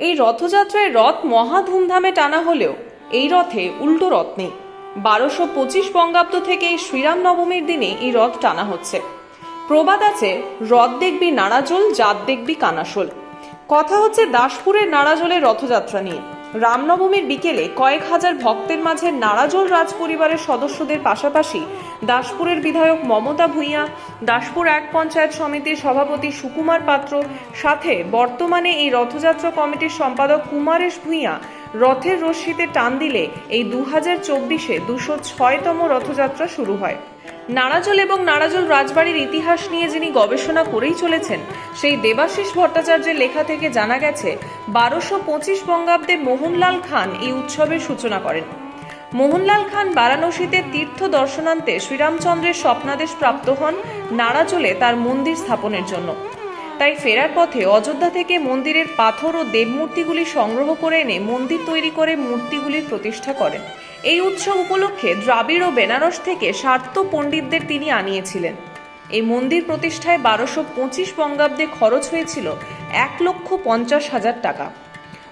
এই রথযাত্রায় রথ মহা ধুমধামে টানা হলেও এই রথে উল্টো রথ নেই। বারোশো পঁচিশ বঙ্গাব্দ থেকে শ্রীরাম নবমীর দিনে এই রথ টানা হচ্ছে। প্রবাদ আছে, রথ দেখবি নাড়াজোল, জাত দেখবি কানাসোল কথা হচ্ছে দাসপুরের নাড়াজোলের রথযাত্রা নিয়ে। রামনবমীর বিকেলে কয়েক হাজার ভক্তের মাঝে নারাজল রাজ পরিবারের সদস্যদের পাশাপাশি দাসপুরের বিধায়ক মমতা ভূঁইয়া, দাসপুর এক পঞ্চায়েত সমিতির সভাপতি সুকুমার পাত্র, সাথে বর্তমানে এই রথযাত্রা কমিটির সম্পাদক কুমারেশ ভূঁইয়া রথের রশ্মিতে টান দিলে এই দু হাজার চব্বিশে দুশো ছয়তম রথযাত্রা শুরু হয়। নাড়াজল এবং নাড়াজল রাজবাড়ির ইতিহাস নিয়ে যিনি গবেষণা করেই চলেছেন, সেই দেবাশিস ভট্টাচার্যের লেখা থেকে জানা গেছে, বারোশো পঁচিশ বঙ্গাব্দে মোহনলাল খান এই উৎসবের সূচনা করেন। মোহনলাল খান বারাণসীতে তীর্থ দর্শনান্তে শ্রীরামচন্দ্রের স্বপ্নাদেশ প্রাপ্ত হন নাড়াজলে তার মন্দির স্থাপনের জন্য। তাই ফেরার পথে অযোধ্যা থেকে মন্দিরের পাথর ও দেবমূর্তিগুলি সংগ্রহ করে এনে মন্দির তৈরি করে মূর্তিগুলির প্রতিষ্ঠা করেন। এই উৎসব উপলক্ষে দ্রাবিড় ও বেনারস থেকে স্বার্থ পণ্ডিতদের তিনি আনিয়েছিলেন। এই মন্দির প্রতিষ্ঠায় বারোশো পঁচিশ বঙ্গাব্দে খরচ হয়েছিল এক লক্ষ পঞ্চাশ হাজার টাকা।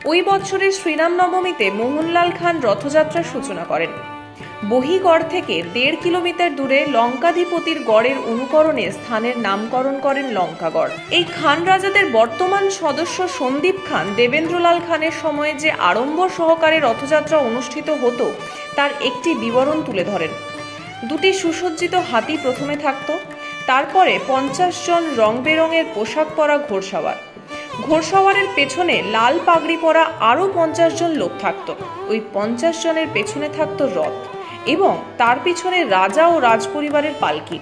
ওই বছরের শ্রীরাম নবমীতে মোহনলাল খান রথযাত্রার সূচনা করেন। বহিগড় থেকে দেড় কিলোমিটার দূরে লঙ্কাধিপতির গড়ের অনুকরণে স্থানের নামকরণ করেন লঙ্কাগড়। এই খান রাজাদের বর্তমান সদস্য সন্দীপ খান দেবেন্দ্রলাল খানের সময়ে যে আড়ম্বর সহকারে রথযাত্রা অনুষ্ঠিত হতো, তার একটি বিবরণ তুলে ধরেন। দুটি সুসজ্জিত হাতি প্রথমে থাকতো, তারপরে পঞ্চাশ জন রং বেরঙের পোশাক পরা ঘোড়সাওয়ার। ঘোড়সাওয়ারের পেছনে লাল পাগড়ি পরা আরও পঞ্চাশ জন লোক থাকত। ওই পঞ্চাশ জনের পেছনে থাকত রথ এবং তার পিছনে রাজা ও রাজপরিবারের পালকি।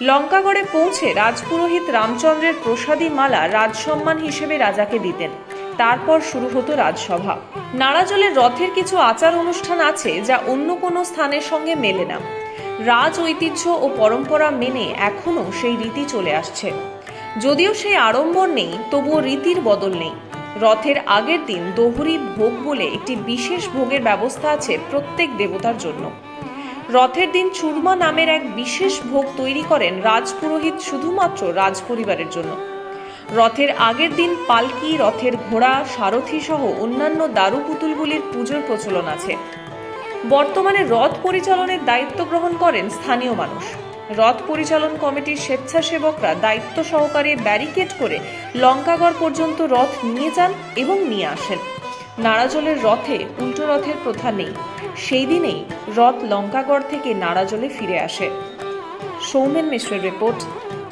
লঙ্কাগড়ে পৌঁছে রাজপুরোহিত রামচন্দ্রের প্রসাদী মালা রাজসম্মান হিসেবে রাজাকে দিতেন। তারপর শুরু হতো রাজসভা। নাড়াজলের রথের কিছু আচার অনুষ্ঠান আছে যা অন্য কোনো স্থানের সঙ্গে মেলে না। রাজ ঐতিহ্য ও পরম্পরা মেনে এখনও সেই রীতি চলে আসছে। যদিও সেই আড়ম্বর নেই, তবুও রীতির বদল নেই। রথের আগের দিন দোহরি ভোগ বলে একটি বিশেষ ভোগের ব্যবস্থা আছে প্রত্যেক দেবতার জন্য। রথের দিন চুরমা নামের এক বিশেষ ভোগ তৈরি করেন রাজপুরোহিত শুধুমাত্র রাজপরিবারের জন্য। রথের আগের দিন পালকি, রথের ঘোড়া, সারথি সহ অন্যান্য দারু পুতুলগুলির পুজোর প্রচলন আছে। বর্তমানে রথ পরিচালনের দায়িত্ব গ্রহণ করেন স্থানীয় মানুষ। রথ পরিচালন কমিটির স্বেচ্ছাসেবকরা দায়িত্ব সহকারে ব্যারিকেড করে লঙ্কাগড় পর্যন্ত রথ নিয়ে যান এবং নিয়ে আসেন। নাড়াজলের রথে উল্টো রথের প্রথা নেই। সেই দিনেই রথ লঙ্কাগড় থেকে নাড়াজলে ফিরে আসে। সৌমেন মিশ্রের রিপোর্ট,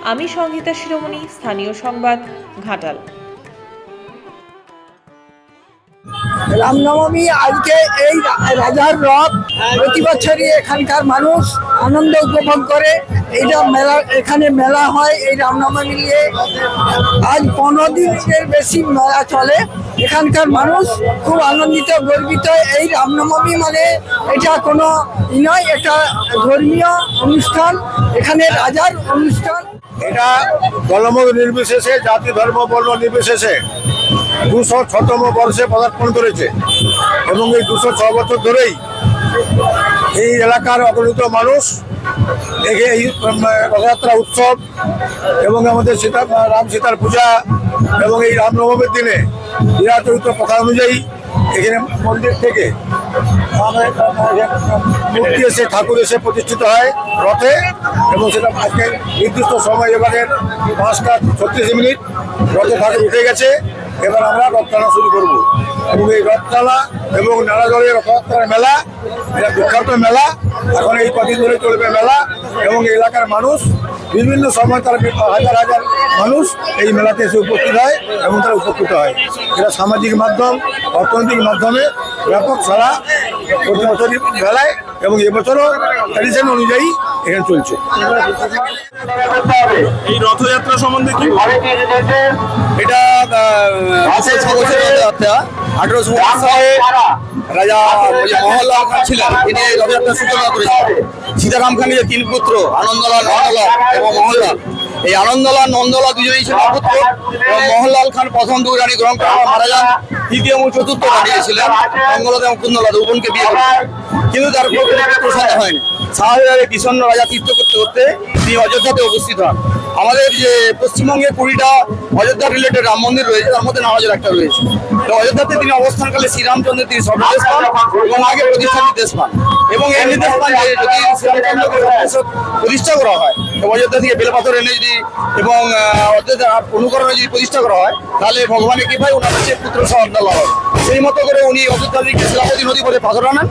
আমি সংহিতা শিরোমণি, স্থানীয় সংবাদ, ঘাটাল। রামনবমী আজকে এই রাজার রথ প্রতি বছরই এখানকার মানুষ আনন্দ উপভোগ করে। এইটা মেলা, এখানে মেলা হয় এই রামনবমী নিয়ে। আজ পনেরো দিনের বেশি মেলা চলে। এখানকার মানুষ খুব আনন্দিত, গর্বিত। এই রামনবমী মানে এটা কোনো ই নয়, এটা ধর্মীয় অনুষ্ঠান। এখানে রাজার অনুষ্ঠান। এটা দলমত নির্বিশেষে, জাতি ধর্ম বর্ণ নির্বিশেষে। দুশো ছতম বর্ষে পদার্পণ করেছে এবং এই দুশো ছ বছর ধরেই এই এলাকার অগণিত মানুষ এই রথযাত্রা উৎসব এবং আমাদের সীতা রাম সীতার পূজা এবং এই রামনবমীর দিনে বিরাচরিত কথা অনুযায়ী এখানে মন্দির থেকে আমাদের, মূর্তি এসে ঠাকুর এসে প্রতিষ্ঠিত হয় রথে এবং সেটা আজকে নির্দিষ্ট সময় এবারে পাঁচটা ছত্রিশ মিনিট রথে ঠাকুর উঠে গেছে। এবার আমরা রথ টানা শুরু করব। এবং এই রথ টানা এবং নাড়াজলের রথযাত্রার মেলা, এটা বিখ্যাত মেলা, এখন এই কদিন ধরে চলবে মেলা, এবং এলাকার মানুষ, বিভিন্ন সময় তারা হাজার হাজার মানুষ এই মেলাতে এসে উপস্থিত হয় এবং তারা উপকৃত হয়। এটা সামাজিক মাধ্যম, অর্থনৈতিক মাধ্যমে ব্যাপক সারা প্রতি বছরই মেলায় এবং এবছরও ট্র্যাডিশন অনুযায়ী এখানে চলছে। এই রথযাত্রা সম্বন্ধে কি এটা দুশো ছ বছরের রথযাত্রা। আঠারোশো সালে রাজা মহল্লাল খান ছিলেন তিনি এই রথযাত্রা সূচনা করেছিলেন। সীতারাম খানের যে তিন পুত্র আনন্দলাল মহল্লা এবং মোহনলাল এই আনন্দলাল, নন্দলাল দুজনেই ছিলেন পুত্র এবং মোহনলাল খান প্রথম দুই রানী গ্রহণ করা মারা যান। তৃতীয় এবং চতুর্থ রানী ছিলেন এবং কুন্দলা দুবনকে বিয়ে করেন। কিন্তু তার পুত্র সন্তান হয়নি। স্বাভাবিকভাবে বিষণ্ণ রাজা তীর্থ করতে করতে তিনি অযোধ্যাতে উপস্থিত হন। আমাদের যে পশ্চিমবঙ্গে কুড়িটা অযোধ্যা রিলেটেড রাম মন্দির রয়েছে, তার মধ্যে নামাজের একটা রয়েছে। তো অযোধ্যাতে তিনি অবস্থানকালে শ্রীরামচন্দ্র তিনি সর্বদেশ পান এবং আগে প্রতিষ্ঠা নির্দেশ পান এবং এই নির্দেশ পান যে যদি শ্রীরামচন্দ্রকে প্রতিষ্ঠা করা হয় অযোধ্যা থেকে বেলপাথর এনে যদি এবং অযোধ্যা অনুকরণে যদি প্রতিষ্ঠা করা হয়, তাহলে ভগবানের কৃপায় ওনার হচ্ছে পুত্র সন্তান লাভ হয় সেই মতো করে উনি অযোধ্যা থেকে শিলাপতি নদী পথে পাথর আনেন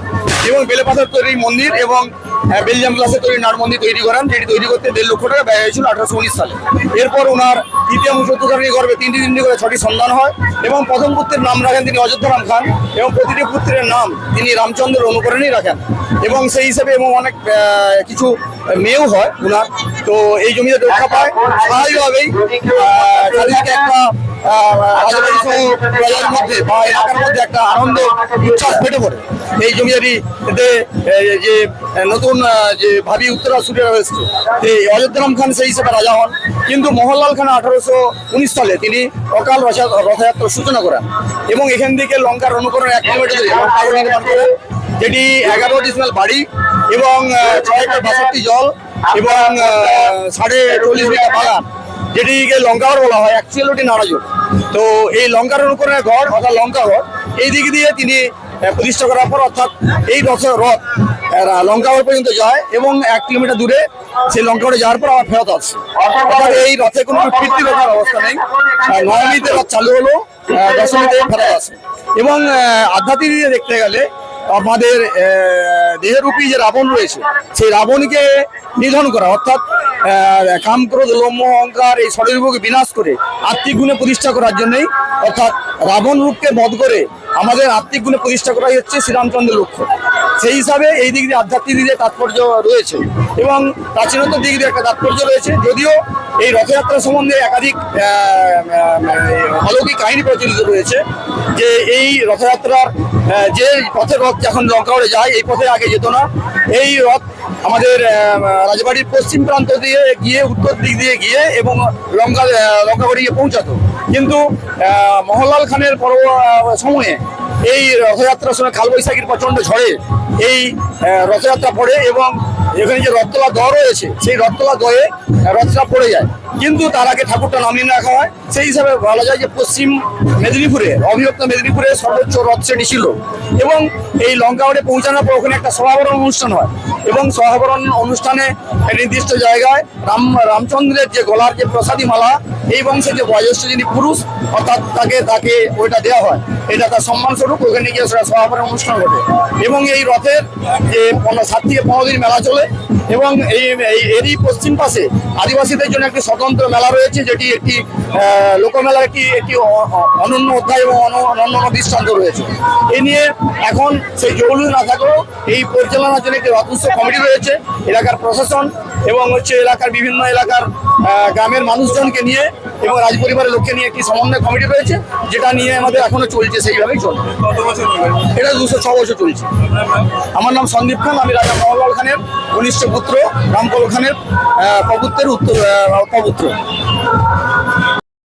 এবং বেলেপাথর তৈরি মন্দির এবং বেলজিয়াম গ্লাসে তৈরি নাট মন্দির তৈরি করেন। যেটি তৈরি করতে দেড় লক্ষ টাকা ব্যয় হয়েছিল আঠারোশো উনিশ সালে। এরপর ওনার তৃতীয় চতুর্থী গর্ভে তিনটি তিনটি করে ছটি সন্তান হয় এবং প্রথম পুত্রের নাম রাখেন তিনি অযোধ্যা রাম খান এবং প্রতিটি পুত্রের নাম তিনি রামচন্দ্রের অনুকরণেই রাখেন। এবং সেই হিসেবে এবং অনেক কিছু মেয়েও হয় ওনার তো এই জমিতে রক্ষা পায়। স্বাভাবিকভাবেই চারিদিকে একটা রাজবাড়ি প্রজার মধ্যে বা এলাকার মধ্যে একটা আনন্দ, উচ্ছ্বাস ফেটে পড়ে। এই জমিদারি এতে যে নতুন যে ভাবি উত্তরা সুরেরা হয়েছে, এই অযোধ্যারাম খান সেই হিসেবে রাজা হন। কিন্তু মোহনলাল খান আঠারোশো উনিশ সালে তিনি অকাল রথা- রথযাত্রার সূচনা করেন এবং এখান থেকে লঙ্কার অনুকরণ এক কিলোমিটার যেটি এগারো ডিসমেল বাড়ি এবং ছয় বাষট্টি জল এবং সাড়ে চল্লিশ বিঘা বাগান, যেটিকে লঙ্কাঘর বলা হয় অ্যাকচুয়ালি ওটি নারাজুর তো এই লঙ্কার অনুকরণের ঘর অর্থাৎ লঙ্কা ঘর এই দিক দিয়ে তিনি প্রতিষ্ঠা করার পর অর্থাৎ এই রথ রথ লঙ্কাঘর পর্যন্ত যায় এবং এক কিলোমিটার দূরে সেই লঙ্কাঘরে যাওয়ার পর আবার ফেরত আসছে অর্থাৎ এই রথে কোনো ফিরতি রথার অবস্থা নেই। নবমীতে রথ চালু হলো দশমীতে ফেরত আসে। এবং আধ্যাত্মিক দেখতে গেলে আমাদের দেহরূপী যে রাবণ রয়েছে, সেই রাবণকে নিধন করা, অর্থাৎ কাম ক্রোধ, লোম, অহংকার, এই ষড়যুগকে বিনাশ করে আত্মিক গুণে প্রতিষ্ঠা করার জন্যই, অর্থাৎ রাবণ রূপকে বধ করে আমাদের আত্মিক গুণে প্রতিষ্ঠা করাই হচ্ছে শ্রীরামচন্দ্রের লক্ষ্য। সেই হিসাবে এই দিক দিয়ে আধ্যাত্মিক দিক দিয়ে তাৎপর্য রয়েছে। এবং প্রাচীনতার দিক দিয়ে একটা তাৎপর্য রয়েছে যদিও এই রথযাত্রা সম্বন্ধে একাধিক অলৌকিক কাহিনী প্রচলিত রয়েছে যে এই রথযাত্রার যে পথের রথ যখন লঙ্কাওড়ে যায় এই পথে আগে যেত না। এই রথ আমাদের রাজবাড়ির পশ্চিম প্রান্ত দিয়ে গিয়ে উত্তর দিক দিয়ে গিয়ে এবং লঙ্কা লঙ্কাগড়ে গিয়ে পৌঁছাতো। কিন্তু আহ, মোহনলাল খানের পর সময়ে এই রথযাত্রার সময় কালবৈশাখীর প্রচণ্ড ঝড়ে এই রথযাত্রা পড়ে এবং এখানে যে রথতলা দ রয়েছে, সেই রথতলা দয়ে রথটা পড়ে যায়। কিন্তু তার আগে ঠাকুরটা নামিয়ে রাখা হয়। সেই হিসাবে বলা যায় যে পশ্চিম মেদিনীপুরে অবিভক্ত মেদিনীপুরে সর্বোচ্চ রথ সেটি ছিল। এবং এই লঙ্কাওয়ারে পৌঁছানোর পর ওখানে একটা সমাবরণ অনুষ্ঠান হয়। এবং সমাবরণ অনুষ্ঠানে নির্দিষ্ট জায়গায় রাম, রামচন্দ্রের যে গলার যে প্রসাদী মালা এই বংশে যে বয়োজ্যেষ্ঠ যিনি পুরুষ, অর্থাৎ তাকে তাকে ওইটা দেওয়া হয়। এটা তার সম্মানস্বরূপ ওখানে গিয়ে সেটা সমাবরণ অনুষ্ঠান ঘটে। এবং এই রথের যে পনেরো, সাত থেকে পনেরো দিন মেলা চলে, এবং এই এরই পশ্চিম পাশে আদিবাসীদের জন্য একটি স্বতন্ত্র মেলা রয়েছে, যেটি একটি লোকমেলার একটি একটি অনন্য অধ্যায় এবং অন- অনন্য দৃষ্টান্ত রয়েছে। এ নিয়ে এখন সেই জরুরি না থাকলেও এই পরিচালনার জন্য একটি রথ উৎসব কমিটি রয়েছে। এলাকার প্রশাসন এবং হচ্ছে এলাকার বিভিন্ন এলাকার গ্রামের মানুষজনকে নিয়ে এবং রাজপরিবারের লোককে নিয়ে একটি সমন্বয় কমিটি রয়েছে, যেটা নিয়ে আমাদের এখনও চলছে, সেইভাবেই চলছে? এটা দুশো ছ বছর চলছে আমার নাম সন্দীপ খান, আমি রাজা মহলাল খানের কনিষ্ঠ পুত্র, রামকল খানের প্রভুত্বের উত্তর প্রপুত্র